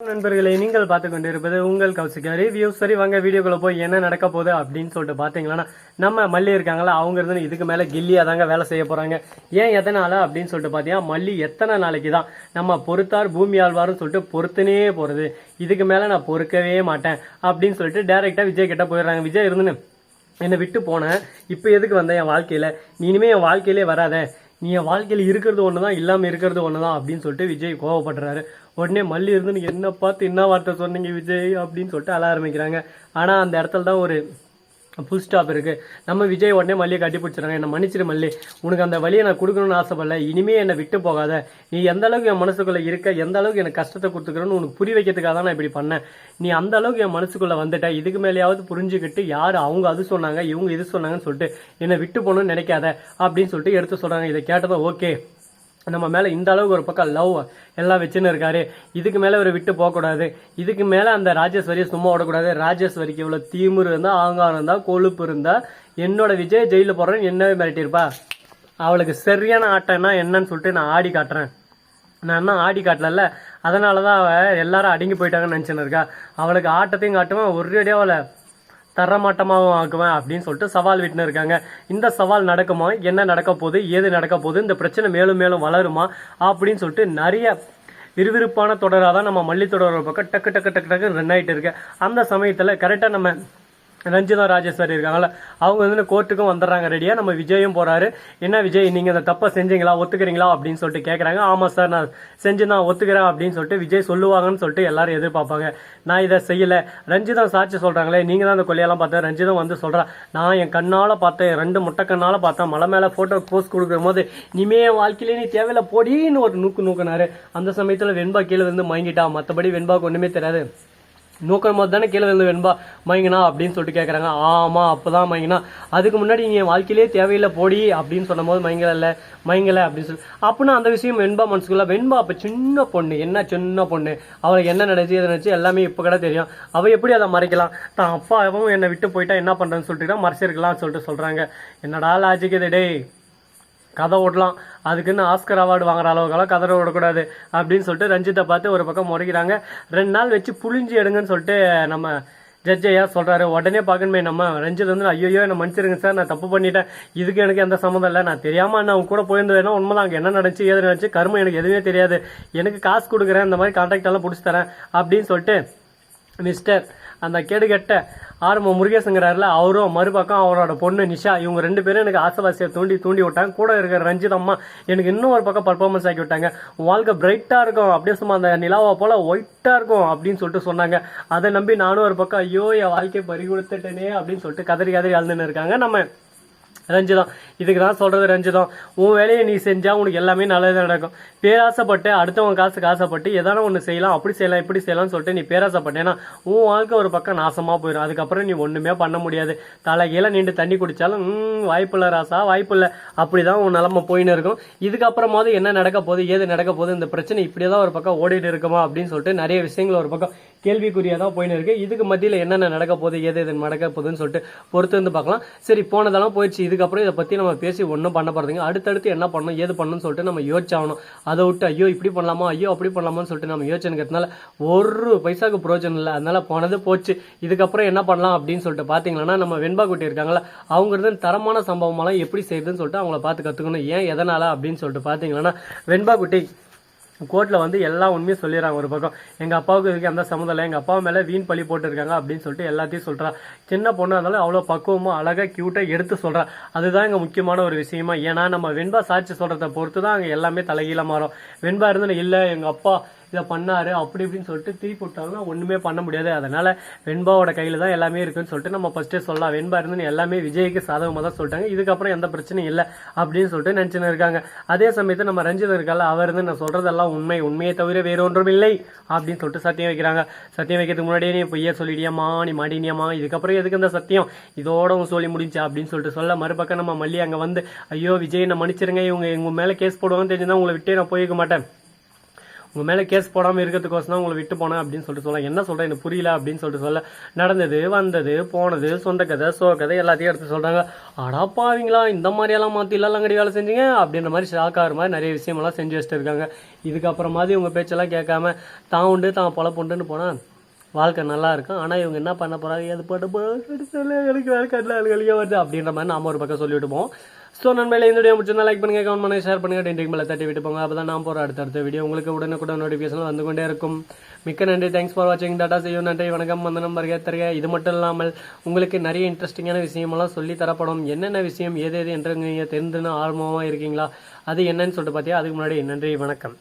நண்பர்களை நீங்கள் பார்த்து கொண்டிருப்பது உங்கள் கௌசிகா ரிவ்யூ சரி வாங்க வீடியோக்குள்ள போய் என்ன நடக்க போகுது அப்படின்னு சொல்லிட்டு பார்த்தீங்கன்னா நம்ம மல்லி இருக்காங்களா அவங்க இருந்து இதுக்கு மேலே கில்லியாக தாங்க வேலை செய்ய போறாங்க. ஏன் எதனால் அப்படின்னு சொல்லிட்டு பார்த்தீங்கன்னா மல்லி எத்தனை நாளைக்கு தான் நம்ம பொறுத்தார் பூமி ஆழ்வார்னு சொல்லிட்டு பொறுத்துனே போகிறது இதுக்கு மேலே நான் பொறுக்கவே மாட்டேன் அப்படின்னு சொல்லிட்டு டேரெக்டாக விஜய் கிட்ட போயிடுறாங்க. விஜய் இருந்துன்னு என்னை விட்டு போனேன் இப்போ எதுக்கு வந்தேன் என் வாழ்க்கையில்? நீ இனிமேல் என் வாழ்க்கையிலே வராத. நீ என் வாழ்க்கையில் இருக்கிறது ஒன்று தான் இல்லாமல் இருக்கிறது ஒன்று தான் அப்படின்னு சொல்லிட்டு விஜய் கோவப்படுறாரு உடனே மல்லி இருந்து நீங்கள் என்ன பார்த்து என்ன வார்த்தை சொன்னீங்க விஜய் அப்படின்னு சொல்லிட்டு அழ ஆரம்பிக்கிறாங்க. ஆனால் அந்த இடத்துல தான் ஒரு ஃபுல் ஸ்டாப் இருக்குது நம்ம விஜய் உடனே மல்லியை கட்டி பிடிச்சிடறாங்க. என்னை மன்னிச்சிரு மல்லி. உனக்கு அந்த வழியை நான் கொடுக்கணும்னு ஆசைப்படல. இனிமே என்னை விட்டு போகாத. நீ எந்த அளவுக்கு என் மனசுக்குள்ளே இருக்க எந்த அளவுக்கு எனக்கு கஷ்டத்தை கொடுத்துக்கிறோன்னு உனக்கு புரிய வைக்கிறதுக்காக தான் நான் இப்படி பண்ணேன். நீ அந்த அளவுக்கு என் மனசுக்குள்ளே வந்துட்ட. இதுக்கு மேலேயாவது புரிஞ்சுக்கிட்டு யார் அவங்க அது சொன்னாங்க இவங்க இது சொன்னாங்கன்னு சொல்லிட்டு என்னை விட்டு போகணும்னு நினைக்காத அப்படின்னு சொல்லிட்டு எடுத்து சொல்கிறாங்க இதை கேட்டதும் ஓகே நம்ம மேலே இந்த அளவுக்கு ஒரு பக்கம் லவ் எல்லாம் வச்சுன்னு இருக்காரு. இதுக்கு மேலே ஒரு விட்டு போகக்கூடாது. இதுக்கு மேலே அந்த ராஜேஸ்வரியை சும்மா விடக்கூடாது. ராஜேஸ்வரிக்கு இவ்வளோ திமிரு இருந்தால் ஆங்காரம் இருந்தால் கொழுப்பு இருந்தால் என்னோட விஜய் ஜெயிலில் போடுறேன்னு என்னவே மிரட்டியிருப்பா. அவளுக்கு சரியான ஆட்டம்னா என்னன்னு சொல்லிட்டு நான் ஆடி காட்டுறேன். நான் இன்னும் ஆடி காட்டலல்ல? அதனால தான் அவள் எல்லாரும் அடங்கி போயிட்டாங்கன்னு நினச்சின்னு இருக்கா. அவளுக்கு ஆட்டத்தையும் காட்டுவேன் ஒரேடியாக அவளை தரமாட்டமாகவும் ஆக்குவேன் அப்படின்னு சொல்லிட்டு சவால் விட்டுன்னு இருக்காங்க. இந்த சவால் நடக்குமா? என்ன நடக்க போகுது? ஏது நடக்க போகுது? இந்த பிரச்சனை மேலும் மேலும் வளருமா? அப்படின்னு சொல்லிட்டு நிறைய விறுவிறுப்பான தொடராக தான் நம்ம மல்லி பக்கம் டக்கு டக்கு டக்கு டக்கு ரன் ஆகிட்டு இருக்கு. அந்த சமயத்தில் கரெக்டாக நம்ம ரஞ்சிதா ராஜேஸ்வரி இருக்காங்கல்ல அவங்க வந்து கோர்ட்டுக்கும் வந்துடுறாங்க ரெடியாக நம்ம விஜயும் போகிறாரு என்ன விஜய் நீங்கள் இந்த தப்பை செஞ்சீங்களா ஒத்துக்கிறீங்களா அப்படின்னு சொல்லிட்டு கேட்குறாங்க ஆமாம் சார் நான் செஞ்சு நான் ஒத்துக்கிறேன் அப்படின்னு சொல்லிட்டு விஜய் சொல்லுவாங்கன்னு சொல்லிட்டு எல்லாரும் எதிர்பார்ப்பாங்க. நான் இதை செய்யல. ரஞ்சிதம் சாட்சி சொல்கிறாங்களே நீங்கள் தான் அந்த கொள்ளையெல்லாம் பார்த்தேன் ரஞ்சிதம் வந்து சொல்கிறா நான் என் கண்ணால் பார்த்தேன் ரெண்டு முட்டை கண்ணால் பார்த்தேன். மலை மேலே ஃபோட்டோ போஸ்ட் கொடுக்குற போது இனிமே என் வாழ்க்கையிலே நீ தேவையில்ல போடின்னு ஒரு நூக்கு நூக்குனாரு. அந்த சமயத்தில் வெண்பா கீழே வந்து மயங்கிட்டா. மற்றபடி வெண்பாக்கு ஒன்றுமே தெரியாது. நூக்கம் போது தானே கீழே விழுந்து வெண்பா மயங்கினா அப்படின்னு சொல்லிட்டு கேட்குறாங்க ஆமா அப்போதான் மயங்கினா. அதுக்கு முன்னாடி நீ என் வாழ்க்கையிலே தேவையில்லை போடி அப்படின்னு சொன்னபோது மயங்கல மயங்கல அப்படின்னு சொல்லி. அப்படின்னா அந்த விஷயம் வெண்பா மனசுக்குள்ள வெண்பா அப்ப சின்ன பொண்ணு என்ன சின்ன பொண்ணு? அவளுக்கு என்ன நினைச்சு எது நினைச்சு எல்லாமே இப்போ கூட தெரியும். அவ எப்படி அதை மறைக்கலாம்? தான் அப்பா என்னை விட்டு போயிட்டா என்ன பண்றேன்னு சொல்லிட்டு தான் மறைச்சிருக்கலாம்னு சொல்லிட்டு சொல்றாங்க. என்னடா லாஜிக் இது டேய்? கதை ஓடலாம் அதுக்குன்னு ஆஸ்கர் அவார்டு வாங்குற அளவுக்கெல்லாம் கதை ஓடக்கூடாது அப்படின்னு சொல்லிட்டு ரஞ்சித்தை பார்த்து ஒரு பக்கம் முறைக்கிறாங்க. ரெண்டு நாள் வச்சு புளிஞ்சு எடுங்கன்னு சொல்லிட்டு நம்ம ஜட்ஜ் ஐயா உடனே பார்க்கணுமே நம்ம ரஞ்சித் வந்து ஐயோ என்ன மன்னிச்சிருங்க சார் நான் தப்பு பண்ணிட்டேன். இதுக்கு எனக்கு எந்த சம்மந்தம் இல்லை. நான் தெரியாமல் நான் உங்க கூட போயிருந்ததுன்னா உண்மைதான். அங்கே என்ன நடந்துச்சு ஏது நடந்துச்சு கருமம் எனக்கு எதுவுமே தெரியாது. எனக்கு காசு கொடுக்குறேன் இந்த மாதிரி கான்டாக்ட் எல்லாம் பிடிச்சி தரேன் அப்படின்னு சொல்லிட்டு மிஸ்டர் அந்த கேடுகெட்ட ஆரம்ப முருகேசங்கிறாருல அவரும் மறுபக்கம் அவரோட பொண்ணு நிஷா இவங்க ரெண்டு பேரும் எனக்கு ஆசவாசியை தூண்டி தூண்டி விட்டாங்க. கூட இருக்கிற ரஞ்சித் அம்மா எனக்கு இன்னும் ஒரு பக்கம் பர்ஃபார்மன்ஸ் ஆக்கி விட்டாங்க. வாழ்க்கை பிரைட்டாக இருக்கும். அப்படியே சும்மா அந்த நிலாவை போல் ஒயிட்டாக இருக்கும் அப்படின்னு சொல்லிட்டு சொன்னாங்க. அதை நம்பி நானும் ஒரு பக்கம் ஐயோ என் வாழ்க்கையை பறி கொடுத்துட்டேனே அப்படின்னு சொல்லிட்டு கதறி கதறி அழுதுன்னு இருக்காங்க. நம்ம ரஞ்சிதம் இதுக்கு தான் சொல்கிறது ரஞ்சிதம் உன் வேலையை நீ செஞ்சால் உனக்கு எல்லாமே நல்லதாக நடக்கும். பேராசைப்பட்டு அடுத்தவங்க காசுக்கு ஆசைப்பட்டு எதான ஒன்று செய்யலாம் அப்படி செய்யலாம் இப்படி செய்யலாம்னு சொல்லிட்டு நீ பேராசைப்பட்டேன்னா உன் வாழ்க்கை ஒரு பக்கம் நாசமாக போயிடும் அதுக்கப்புறம் நீ ஒன்றுமே பண்ண முடியாது. தலைகீழ நின்று தண்ணி குடித்தாலும் ம் வாய்ப்பில்லை ராசா வாய்ப்பில்லை அப்படிதான் உன் நிலமை போயின்னு இருக்கும். இதுக்கப்புறமாவது என்ன நடக்க போகுது ஏது நடக்க போகுது இந்த பிரச்சனை இப்படியே தான் ஒரு பக்கம் ஓடிட்டு இருக்குமா அப்படின்னு சொல்லிட்டு நிறைய விஷயங்கள் ஒரு பக்கம் கேள்விக்குறியாக தான் போயின்னு இருக்கு இதுக்கு மத்தியில் என்னென்ன நடக்க போகுது ஏது எது நடக்க போகுதுன்னு சொல்லிட்டு பொறுத்து வந்து பார்க்கலாம். சரி போனதெல்லாம் போயிடுச்சு. இதுக்கப்புறம் இதை பற்றி நம்ம பேசி ஒன்றும் பண்ண போகிறதுங்க அடுத்தடுத்து என்ன பண்ணணும் ஏது பண்ணணும்னு சொல்லிட்டு நம்ம யோசிச்சாகணும். அதை விட்டு ஐயோ இப்படி பண்ணலாமா ஐயோ அப்படி பண்ணலாமான்னு சொல்லிட்டு நம்ம யோசனைக்கிறதுனால ஒரு பைசாவுக்கு பிரோஜனம் இல்லை. அதனால போனது போச்சு. இதுக்கப்புறம் என்ன பண்ணலாம் அப்படின்னு சொல்லிட்டு பார்த்தீங்கன்னா நம்ம வெண்பா குட்டி இருக்காங்களா அவங்க தரமான சம்பவமெல்லாம் எப்படி செய்யுதுன்னு சொல்லிட்டு அவங்கள பார்த்து கற்றுக்கணும் ஏன் எதனால் அப்படின்னு சொல்லிட்டு பார்த்தீங்கன்னா வெண்பா குட்டி கோர்ட்டில் வந்து எல்லா உண்மையும் சொல்லிடுறாங்க ஒரு பக்கம். எங்கள் அப்பாவுக்கு இருக்க எந்த சம்மந்தம் இல்லை. எங்கள் அப்பா மேலே வீண் பழி போட்டிருக்காங்க அப்படின்னு சொல்லிட்டு எல்லாத்தையும் சொல்கிறா சின்ன பொண்ணாக இருந்தாலும் அவ்வளோ பக்குவமாக அழகாக க்யூட்டாக எடுத்து சொல்கிறா அதுதான் இங்கே முக்கியமான ஒரு விஷயமா. ஏன்னா நம்ம வெண்பா சாட்சி சொல்கிறத பொறுத்து தான் அங்கே எல்லாமே தலைகீழ மாறும். வெண்பா இருந்து இல்லை எங்கள் அப்பா இதை பண்ணாரு அப்படி இப்படின்னு சொல்லிட்டு தீ போட்டாங்கன்னா ஒண்ணுமே பண்ண முடியாது. அதனால வெண்பாவோட கையில தான் எல்லாமே இருக்குன்னு சொல்லிட்டு நம்ம ஃபர்ஸ்டே சொல்லலாம். வெண்பா இருந்து எல்லாமே விஜய்க்கு சாதகமாக தான் சொல்லிட்டாங்க. இதுக்கப்புறம் எந்த பிரச்சனையும் இல்லை அப்படின்னு சொல்லிட்டு நினைச்சுன்னு இருக்காங்க. அதே சமயத்தில் நம்ம ரஞ்சித் இருக்கால அவர் இருந்து நான் சொல்றதெல்லாம் உண்மை. உண்மையை தவிர வேற ஒன்றும் இல்லை அப்படின்னு சொல்லிட்டு சத்தியம் வைக்கிறாங்க. சத்தியம் வைக்கிறதுக்கு முன்னாடியே நீ பொய்யா சொல்லிடியாமா நீ மாட்டினியாமா இதுக்கப்புறம் எதுக்கு இந்த சத்தியம்? இதோட உன் சொல்லி முடிஞ்சா அப்படின்னு சொல்லிட்டு சொல்ல மறுபக்கம் நம்ம மல்லி அங்கே வந்து ஐயோ விஜய் என்ன மன்னிச்சிருங்க. இவங்க இவங்க மேலே கேஸ் போடுவாங்கன்னு தெரிஞ்சுதான் உங்களை விட்டே நான் போயிருக்க மாட்டேன். உங்க மேல கேஸ் போடாம இருக்கிறதுக்கோசம் தான் உங்களை விட்டு போனேன் அப்படின்னு சொல்லிட்டு சொல்லலாம் என்ன சொல்றேன்? எனக்கு புரியல அப்படின்னு சொல்லிட்டு சொல்ல நடந்தது வந்தது போனது சொந்த கதை சோ கதை எல்லாத்தையும் எடுத்து சொல்றாங்க. அடா பாவீங்களா இந்த மாதிரி எல்லாம் மாத்தி எல்லாம் வேலை செஞ்சீங்க? அப்படின்ற மாதிரி ஷாக் ஆகிற மாதிரி நிறைய விஷயமெல்லாம் செஞ்சு வச்சுட்டு இருக்காங்க. இதுக்கப்புறமாதி உங்க பேச்செல்லாம் கேட்காம தான் உண்டு தான் பொழப்புண்டுன்னு போனா வாழ்க்கை நல்லா இருக்கும். ஆனால் இவங்க என்ன பண்ண போகிறாங்க எது பண்ண போகிறாங்க எனக்கு வேலை கட்டில அழுகலியாக வருது. அப்படின்ற மாதிரி நாம ஒரு பக்கம் சொல்லிவிடுவோம் போவோம். ஸோ நண்பர்களே இந்த வீடியோ முடிச்சிருந்தா லைக் பண்ணுங்க கமெண்ட் பண்ணுங்க ஷேர் பண்ணுங்க டென்டிங் மேலே தட்டி விட்டு போங்க அப்போ தான் நான் போகிற அடுத்தடுத்த வீடியோ உங்களுக்கு உடனுக்குடன் நோட்டிஃபிகேஷன் வந்து கொண்டே இருக்கும். மிக்க நன்றி. தேங்க்ஸ் ஃபார் வாட்சிங் டாட்டா செய்யும் நன்றி. வணக்கம். வந்தனம் வருக தருக. இது மட்டும் இல்லாமல் உங்களுக்கு நிறைய இன்ட்ரெஸ்டிங்கான விஷயமெல்லாம் சொல்லி தரப்படும் என்னென்ன விஷயம் ஏது எது என்று நீங்கள் தெரிந்துன்னு ஆர்வமாக இருக்கீங்களா? அது என்னன்னு சொல்லிட்டு பார்த்தியா அதுக்கு முன்னாடி நன்றி வணக்கம்.